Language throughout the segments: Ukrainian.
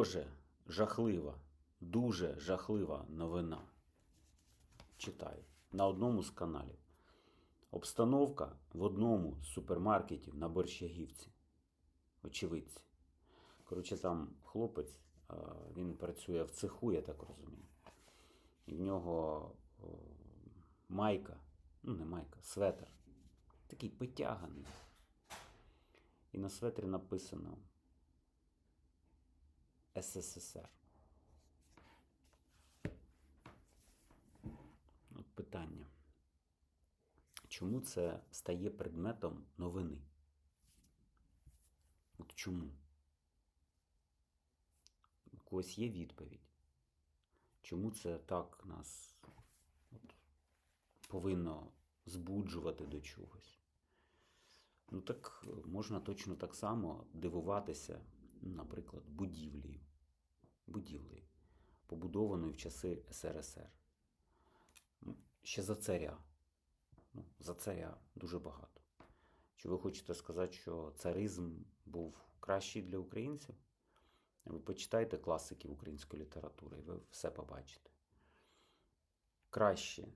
Дуже жахлива, дуже жахлива новина. Читаю на одному з каналів. Обстановка в одному з супермаркетів на Борщагівці. Очевидці. Коротше, там хлопець, він працює в цеху, я так розумію. І в нього майка, ну не майка, светр. Такий потяганий. І на светрі написано СССР. От питання. Чому це стає предметом новини? От чому? У когось є відповідь? Чому це так нас от, повинно збуджувати до чогось? Ну так е, можна точно так само дивуватися, наприклад, будівлею. Будівлею, побудованою в часи СРСР. Ще за царя. Ну, за царя дуже багато. Чи ви хочете сказати, що царизм був кращий для українців? Ви почитайте класиків української літератури, і ви все побачите. Краще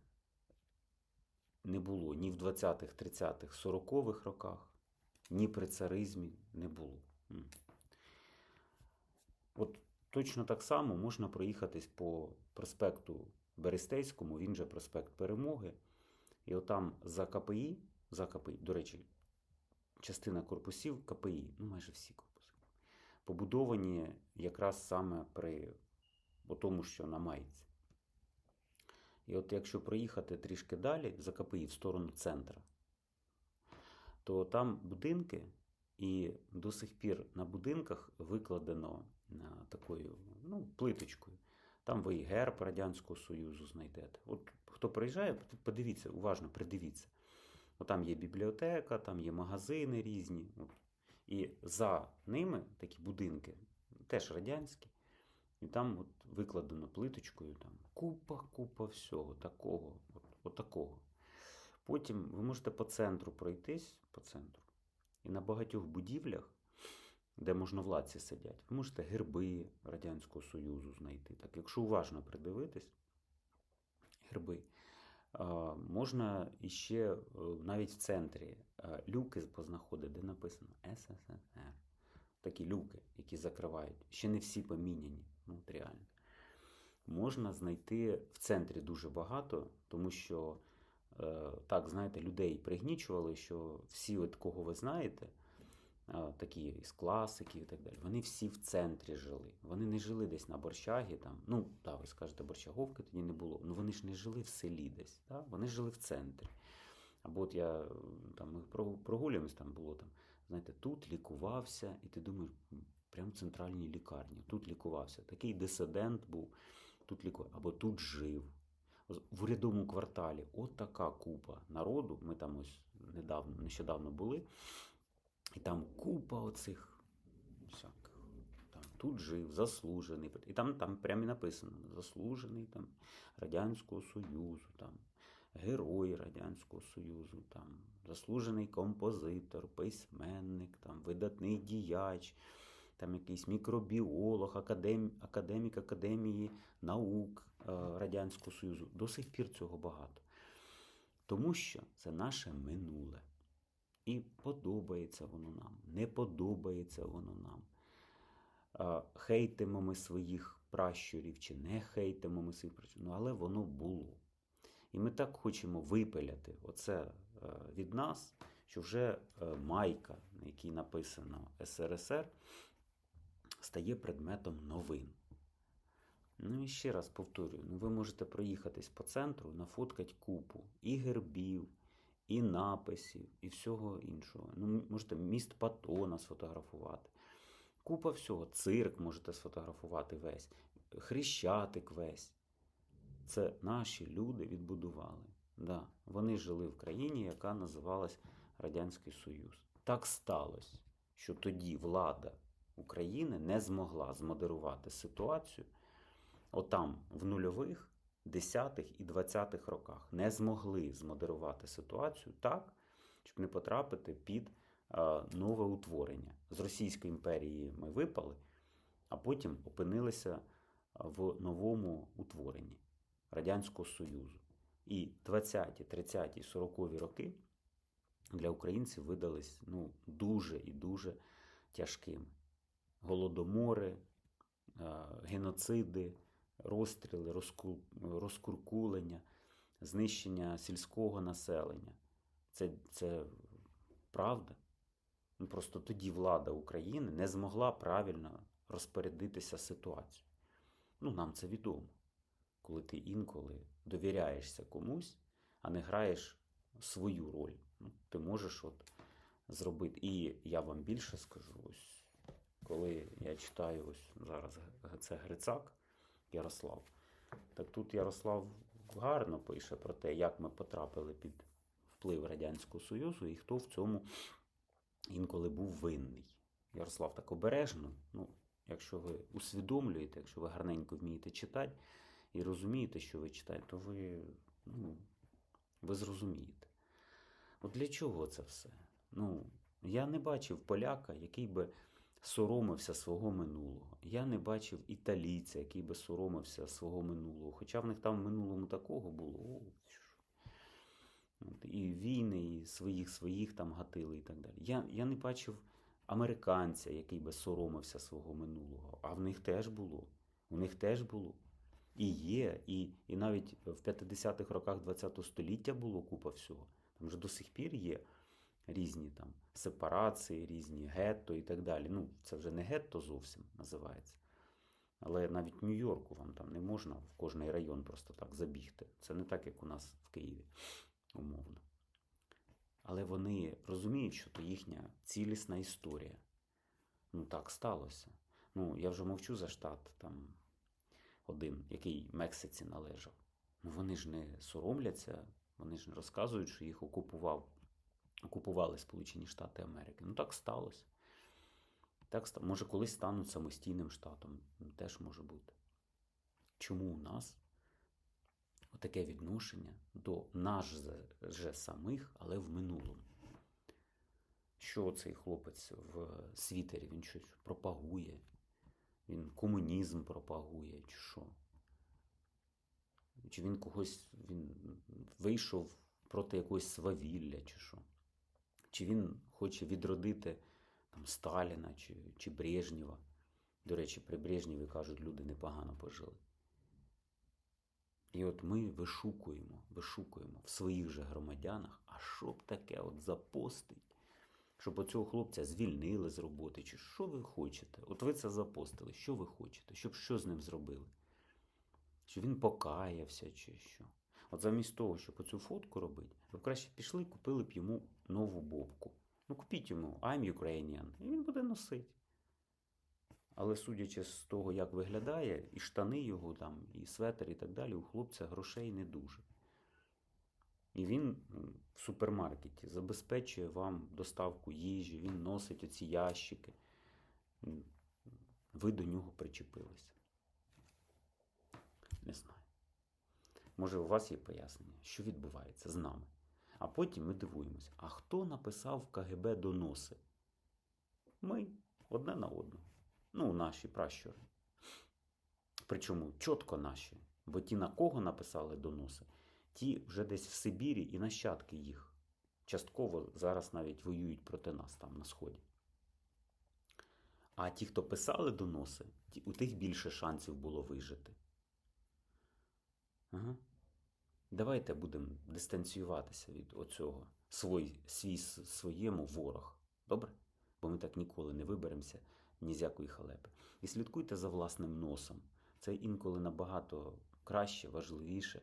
не було ні в 20-х, 30-х, 40-х роках, ні при царизмі не було. От точно так само можна проїхатись по проспекту Берестейському, він же проспект Перемоги. І отам за КПІ, за КПІ, до речі, частина корпусів КПІ, ну майже всі корпуси, побудовані якраз саме при тому, що на Майці. І от якщо проїхати трішки далі за КПІ в сторону центра, то там будинки, і до сих пір на будинках викладено такою ну, плиточкою. Там ви і герб Радянського Союзу знайдете. От хто приїжджає, подивіться, уважно придивіться. От там є бібліотека, там є магазини різні. От. І за ними такі будинки, теж радянські. І там от викладено плиточкою там купа, купа всього такого. От, от такого. Потім ви можете по центру пройтись, по центру, і на багатьох будівлях, де можновладці сидять, ви можете герби Радянського Союзу знайти. Так, якщо уважно придивитись, герби. Можна іще е, навіть в центрі е, люки познаходити, де написано СССР. Такі люки, які закривають. Ще не всі поміняні, ну от реально. Можна знайти в центрі дуже багато, тому що, е, так, знаєте, людей пригнічували, що всі, от кого ви знаєте, такі із класиків і так далі, вони всі в центрі жили. Вони не жили десь на борщагі. Там, ну, так, ви скажете, борщаговки тоді не було. Ну вони ж не жили в селі десь. Так? Вони жили в центрі. Або от я там ми прогулюємось, там було там, знаєте, тут лікувався, і ти думаєш, «М, прям в центральній лікарні, тут лікувався. Такий дисидент був, тут лікував, або тут жив. В урядовому кварталі от така купа народу. Ми там ось недавно, нещодавно були, і там купа оцих всяких. Там, тут жив, заслужений. І там, там прямо і написано: заслужений там, Радянського Союзу, там, герой Радянського Союзу, там, заслужений композитор, письменник, там, видатний діяч, там якийсь мікробіолог, академ, академік Академії наук е, Радянського Союзу. До сих пір цього багато. Тому що це наше минуле. І подобається воно нам, не подобається воно нам. Хейтимо ми своїх пращурів чи не хейтимо ми своїх пращурів, ну, але воно було. І ми так хочемо випиляти оце е, від нас, що вже е, майка, на якій написано СРСР, стає предметом новин. Ну і ще раз повторюю: ну ви можете проїхатись по центру, нафоткати купу і гербів, і написів, і всього іншого. Ну, можете міст Патона сфотографувати. Купа всього. Цирк можете сфотографувати весь, хрещатик весь. Це наші люди відбудували. Да, вони жили в країні, яка називалась Радянський Союз. Так сталося, що тоді влада України не змогла змодерувати ситуацію. Отам, в нульових, 10-х і 20-х роках не змогли змодерувати ситуацію так, щоб не потрапити під е, нове утворення. З Російської імперії ми випали, а потім опинилися в новому утворенні Радянського Союзу. І 20-ті, 30-ті, 40-ві роки для українців видались ну, дуже і дуже тяжкими. Голодомори, е, геноциди, розстріли, розкуркулення, знищення сільського населення. Це, це правда. Ну, Просто тоді влада України не змогла правильно розпорядитися ситуацією. Ну, нам це відомо. Коли ти інколи довіряєшся комусь, а не граєш свою роль. Ну, ти можеш от зробити. І я вам більше скажу, ось коли я читаю ось зараз це Грицак Ярослав, так тут Ярослав гарно пише про те, як ми потрапили під вплив Радянського Союзу і хто в цьому інколи був винний. Ярослав так обережно, ну, якщо ви усвідомлюєте, якщо ви гарненько вмієте читати і розумієте, що ви читаєте, то ви, ну, ви зрозумієте. От для чого це все? Ну, я не бачив поляка, який би соромився свого минулого. Я не бачив італійця, який би соромився свого минулого. Хоча в них там в минулому такого було. І війни, і своїх своїх там гатили і так далі. Я, я не бачив американця, який би соромився свого минулого. А в них теж було. У них теж було. І є, і, і навіть в 50-х роках ХХ століття було купа всього. Там же до сих пір є різні там сепарації, різні гетто і так далі. Ну, це вже не гетто зовсім називається. Але навіть в Нью-Йорку вам там не можна в кожний район просто так забігти. Це не так, як у нас в Києві, умовно. Але вони розуміють, що то їхня цілісна історія. Ну так сталося. Ну, я вже мовчу за штат там один, який Мексиці належав. Ну вони ж не соромляться, вони ж не розказують, що їх окупував, окупували Сполучені Штати Америки. Ну так сталося. Так, може, колись стануть самостійним штатом. Ну, Теж може бути. Чому у нас таке відношення до нас же самих, але в минулому? Що цей хлопець в світері? Він щось пропагує, він комунізм пропагує, чи що? Чи він когось він вийшов проти якогось свавілля, чи що? Чи він хоче відродити там, Сталіна чи, чи Брежнєва? До речі, при Брежнєві, кажуть, люди непогано пожили. І от ми вишукуємо, вишукуємо в своїх же громадянах, а що б таке от запостить, щоб оцього хлопця звільнили з роботи, чи що ви хочете? От ви це запостили, що ви хочете, щоб що з ним зробили? Чи він покаявся, чи що? От замість того, щоб оцю фотку робити, ви краще пішли купили б йому нову бобку. Ну, купіть йому I'm Ukrainian, і він буде носити. Але судячи з того, як виглядає, і штани його там, і светр, і так далі, у хлопця грошей не дуже. І він в супермаркеті забезпечує вам доставку їжі, він носить оці ящики. Ви до нього причепилися. Не знаю. Може, у вас є пояснення, що відбувається з нами. А потім ми дивуємося, а хто написав в КГБ доноси? Ми одне на одну. Ну, наші пращури. Причому чітко наші. Бо ті, на кого написали доноси, ті вже десь в Сибірі і нащадки їх. Частково зараз навіть воюють проти нас там на Сході. А ті, хто писали доноси, у тих більше шансів було вижити. Ага. Давайте будемо дистанціюватися від оцього свій, свій своєму ворог. Добре? Бо ми так ніколи не виберемося ні з якої халепи. І слідкуйте за власним носом. Це інколи набагато краще, важливіше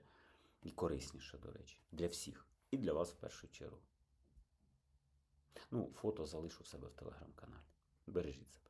і корисніше, до речі, для всіх. І для вас в першу чергу. Ну, фото залишу в себе в телеграм-каналі. Бережіть себе.